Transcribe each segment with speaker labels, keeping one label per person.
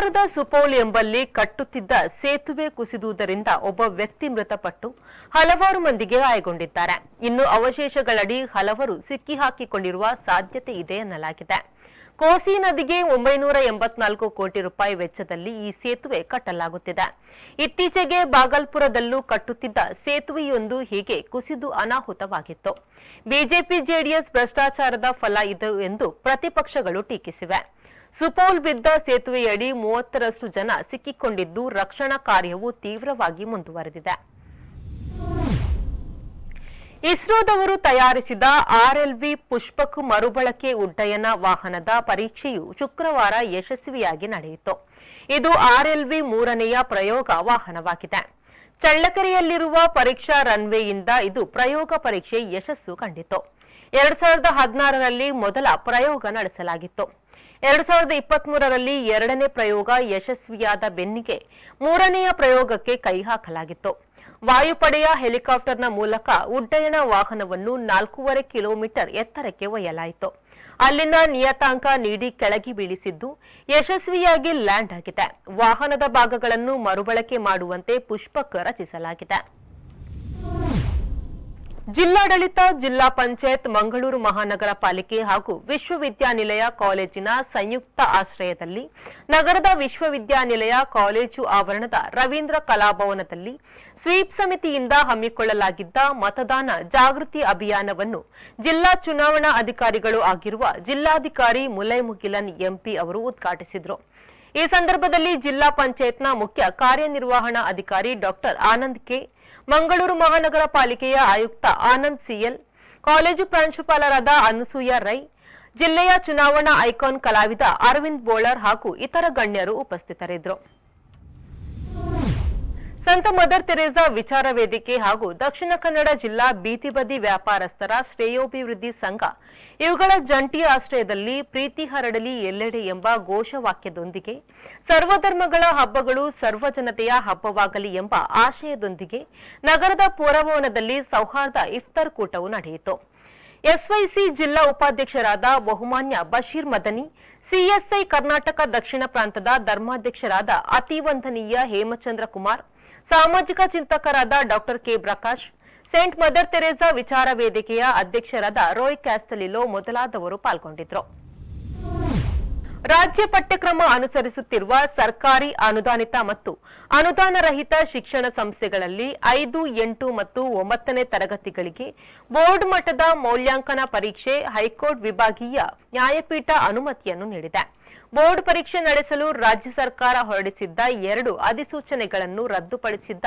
Speaker 1: ಕೋಲಾರದ ಸುಪೌಲ್ ಎಂಬಲ್ಲಿ ಕಟ್ಟುತ್ತಿದ್ದ ಸೇತುವೆ ಕುಸಿದುವುದರಿಂದ ಒಬ್ಬ ವ್ಯಕ್ತಿ ಮೃತಪಟ್ಟು ಹಲವಾರು ಮಂದಿಗೆ ಗಾಯಗೊಂಡಿದ್ದಾರೆ ಇನ್ನು ಅವಶೇಷಗಳಡಿ ಹಲವರು ಸಿಕ್ಕಿಹಾಕಿಕೊಂಡಿರುವ ಸಾಧ್ಯತೆ ಇದೆ ಎನ್ನಲಾಗಿದೆ. ಕೋಸಿ ನದಿಗೆ ಒಂಬೈನೂರ ಎಂಬತ್ನಾಲ್ಕು ಕೋಟಿ ರೂಪಾಯಿ ವೆಚ್ಚದಲ್ಲಿ ಈ ಸೇತುವೆ ಕಟ್ಟಲಾಗುತ್ತಿದೆ. ಇತ್ತೀಚೆಗೆ ಬಾಗಲ್ಪುರದಲ್ಲೂ ಕಟ್ಟುತ್ತಿದ್ದ ಸೇತುವೆಯೊಂದು ಹೀಗೆ ಕುಸಿದು ಅನಾಹುತವಾಗಿತ್ತು. ಬಿಜೆಪಿ ಜೆಡಿಎಸ್ ಭ್ರಷ್ಟಾಚಾರದ ಫಲ ಇದು ಎಂದು ಪ್ರತಿಪಕ್ಷಗಳು ಟೀಕಿಸಿವೆ. ಸುಪೌಲ್ ಬಿದ್ದ ಸೇತುವೆಯಡಿ ಮೂವತ್ತರಷ್ಟು ಜನ ಸಿಕ್ಕಿಕೊಂಡಿದ್ದು ರಕ್ಷಣಾ ಕಾರ್ಯವು ತೀವ್ರವಾಗಿ ಮುಂದುವರೆದಿದೆ. ಇಸ್ರೋದವರು ತಯಾರಿಸಿದ ಆರ್ಎಲ್ವಿ ಪುಷ್ಪಕ್ ಮರುಬಳಕೆ ಉಡ್ಡಯನ ವಾಹನದ ಪರೀಕ್ಷೆಯು ಶುಕ್ರವಾರ ಯಶಸ್ವಿಯಾಗಿ ನಡೆಯಿತು. ಇದು ಆರ್ಎಲ್ವಿ ಮೂರನೆಯ ಪ್ರಯೋಗ ವಾಹನವಾಗಿದೆ. ಚಳ್ಳಕೆರೆಯಲ್ಲಿರುವ ಪರೀಕ್ಷಾ ರನ್ವೇಯಿಂದ ಇದು ಪ್ರಯೋಗ ಪರೀಕ್ಷೆ ಯಶಸ್ಸು ಕಂಡಿತು. ಎರಡ್ ಸಾವಿರದ ಹದಿನಾರರಲ್ಲಿ ಮೊದಲ ಪ್ರಯೋಗ ನಡೆಸಲಾಗಿತ್ತು. ಎರಡ್ ಸಾವಿರದ ಇಪ್ಪತ್ಮೂರರಲ್ಲಿ ಎರಡನೇ ಪ್ರಯೋಗ ಯಶಸ್ವಿಯಾದ ಬೆನ್ನಿಗೆ ಮೂರನೆಯ ಪ್ರಯೋಗಕ್ಕೆ ಕೈ ಹಾಕಲಾಗಿತ್ತು. ವಾಯುಪಡೆಯ ಹೆಲಿಕಾಪ್ಟರ್ನ ಮೂಲಕ ಉಡ್ಡಯನ ವಾಹನವನ್ನು ನಾಲ್ಕೂವರೆ ಕಿಲೋಮೀಟರ್ ಎತ್ತರಕ್ಕೆ ಒಯ್ಯಲಾಯಿತು. ಅಲ್ಲಿನ ನಿಯತಾಂಕ ನೀಡಿ ಕೆಳಗೆ ಬೀಳಿಸಿದ್ದು ಯಶಸ್ವಿಯಾಗಿ ಲ್ಯಾಂಡ್ ಆಗಿದೆ. ವಾಹನದ ಭಾಗಗಳನ್ನು ಮರುಬಳಕೆ ಮಾಡುವಂತೆ ಪುಷ್ಪಕ್ ರಚಿಸಲಾಗಿದೆ. ಜಿಲ್ಲಾಡಳಿತ, ಜಿಲ್ಲಾ ಪಂಚಾಯತ್, ಮಂಗಳೂರು ಮಹಾನಗರ ಪಾಲಿಕೆ ಹಾಗೂ ವಿಶ್ವವಿದ್ಯಾನಿಲಯ ಕಾಲೇಜಿನ ಸಂಯುಕ್ತ ಆಶ್ರಯದಲ್ಲಿ ನಗರದ ವಿಶ್ವವಿದ್ಯಾನಿಲಯ ಕಾಲೇಜು ಆವರಣದ ರವೀಂದ್ರ ಕಲಾಭವನದಲ್ಲಿ ಸ್ವೀಪ್ ಸಮಿತಿಯಿಂದ ಹಮ್ಮಿಕೊಳ್ಳಲಾಗಿದ್ದ ಮತದಾನ ಜಾಗೃತಿ ಅಭಿಯಾನವನ್ನು ಜಿಲ್ಲಾ ಚುನಾವಣಾ ಅಧಿಕಾರಿಗಳು ಆಗಿರುವ ಜಿಲ್ಲಾಧಿಕಾರಿ ಮುಲೈ ಮುಗಿಲನ್ ಎಂಪಿ ಅವರು ಉದ್ಘಾಟಿಸಿದರು. ಈ ಸಂದರ್ಭದಲ್ಲಿ ಜಿಲ್ಲಾ ಪಂಚಾಯತ್ನ ಮುಖ್ಯ ಕಾರ್ಯನಿರ್ವಹಣಾ ಅಧಿಕಾರಿ ಡಾಕ್ಟರ್ ಆನಂದ್ ಕೆ, ಮಂಗಳೂರು ಮಹಾನಗರ ಪಾಲಿಕೆಯ ಆಯುಕ್ತ ಆನಂದ್ ಸಿಎಲ್, ಕಾಲೇಜು ಪ್ರಾಂಶುಪಾಲರಾದ ಅನಸೂಯ ರೈ, ಜಿಲ್ಲೆಯ ಚುನಾವಣಾ ಐಕಾನ್ ಕಲಾವಿದ ಅರವಿಂದ್ ಬೋಳರ್ ಹಾಗೂ ಇತರ ಗಣ್ಯರು ಉಪಸ್ಥಿತರಿದ್ದರು. ಸಂತ ಮದರ್ ತೆರೇಸಾ ವಿಚಾರ ವೇದಿಕೆ ಹಾಗೂ ದಕ್ಷಿಣ ಕನ್ನಡ ಜಿಲ್ಲಾ ಬೀದಿಬದಿ ವ್ಯಾಪಾರಸ್ಥರ ಶ್ರೇಯೋಭಿವೃದ್ಧಿ ಸಂಘ, ಇವುಗಳ ಜಂಟಿ ಆಶ್ರಯದಲ್ಲಿ ಪ್ರೀತಿ ಹರಡಲಿ ಎಲ್ಲೆಡೆ ಎಂಬ ಘೋಷವಾಕ್ಯದೊಂದಿಗೆ, ಸರ್ವಧರ್ಮಗಳ ಹಬ್ಬಗಳು ಸರ್ವಜನತೆಯ ಹಬ್ಬವಾಗಲಿ ಎಂಬ ಆಶಯದೊಂದಿಗೆ ನಗರದ ಪುರಭವನದಲ್ಲಿ ಸೌಹಾರ್ದ ಇಫ್ತಾರ್ ಕೂಟವು ನಡೆಯಿತು. ಎಸ್ವೈಸಿ ಜಿಲ್ಲಾ ಉಪಾಧ್ಯಕ್ಷರಾದ ಬಹುಮಾನ್ಯ ಬಶೀರ್ ಮದನಿ, ಸಿಎಸ್ಐ ಕರ್ನಾಟಕ ದಕ್ಷಿಣ ಪ್ರಾಂತದ ಧರ್ಮಾಧ್ಯಕ್ಷರಾದ ಅತಿವಂದನೀಯ ಹೇಮಚಂದ್ರ ಕುಮಾರ್, ಸಾಮಾಜಿಕ ಚಿಂತಕರಾದ doctor K Prakash, Saint Mother Teresa ವಿಚಾರ ವೇದಿಕೆಯ ಅಧ್ಯಕ್ಷರಾದ ರೋಯ್ ಕ್ಯಾಸ್ಟಲಿಲೋ ಮೊದಲಾದವರು ಪಾಲ್ಗೊಂಡಿದ್ದರು. ರಾಜ್ಯ ಪಠ್ಯಕ್ರಮ ಅನುಸರಿಸುತ್ತಿರುವ ಸರ್ಕಾರಿ ಅನುದಾನಿತ ಮತ್ತು ಅನುದಾನ ರಹಿತ ಶಿಕ್ಷಣ ಸಂಸ್ಥೆಗಳಲ್ಲಿ ಐದು, ಎಂಟು ಮತ್ತು ಒಂಬತ್ತನೇ ತರಗತಿಗಳಿಗೆ ಬೋರ್ಡ್ ಮಟ್ಟದ ಮೌಲ್ಯಾಂಕನ ಪರೀಕ್ಷೆ ಹೈಕೋರ್ಟ್ ವಿಭಾಗೀಯ ನ್ಯಾಯಪೀಠ ಅನುಮತಿಯನ್ನು ನೀಡಿದೆ. ಬೋರ್ಡ್ ಪರೀಕ್ಷೆ ನಡೆಸಲು ರಾಜ್ಯ ಸರ್ಕಾರ ಹೊರಡಿಸಿದ್ದ ಎರಡು ಅಧಿಸೂಚನೆಗಳನ್ನು ರದ್ದುಪಡಿಸಿದ್ದ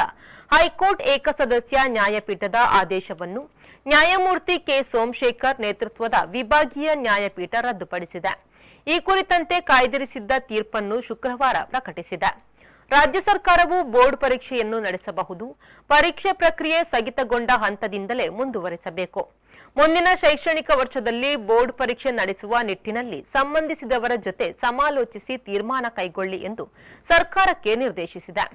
Speaker 1: ಹೈಕೋರ್ಟ್ ಏಕಸದಸ್ಯ ನ್ಯಾಯಪೀಠದ ಆದೇಶವನ್ನು ನ್ಯಾಯಮೂರ್ತಿ ಕೆ. ಸೋಮಶೇಖರ್ ನೇತೃತ್ವದ ವಿಭಾಗೀಯ ನ್ಯಾಯಪೀಠ ರದ್ದುಪಡಿಸಿದೆ. ಈ ಕುರಿತಂತೆ ಕಾಯ್ದಿರಿಸಿದ್ದ ತೀರ್ಪನ್ನು ಶುಕ್ರವಾರ ಪ್ರಕಟಿಸಿದೆ. ರಾಜ್ಯ ಸರ್ಕಾರವು ಬೋರ್ಡ್ ಪರೀಕ್ಷೆಯನ್ನು ನಡೆಸಬಹುದು. ಪರೀಕ್ಷೆ ಪ್ರಕ್ರಿಯೆ ಸ್ಥಗಿತಗೊಂಡ ಹಂತದಿಂದಲೇ ಮುಂದುವರೆಸಬೇಕು. ಮುಂದಿನ ಶೈಕ್ಷಣಿಕ ವರ್ಷದಲ್ಲಿ ಬೋರ್ಡ್ ಪರೀಕ್ಷೆ ನಡೆಸುವ ನಿಟ್ಟಿನಲ್ಲಿ ಸಂಬಂಧಿಸಿದವರ ಜೊತೆ ಸಮಾಲೋಚಿಸಿ ತೀರ್ಮಾನ ಕೈಗೊಳ್ಳಿ ಎಂದು ಸರ್ಕಾರಕ್ಕೆ ನಿರ್ದೇಶಿಸಿದೆ.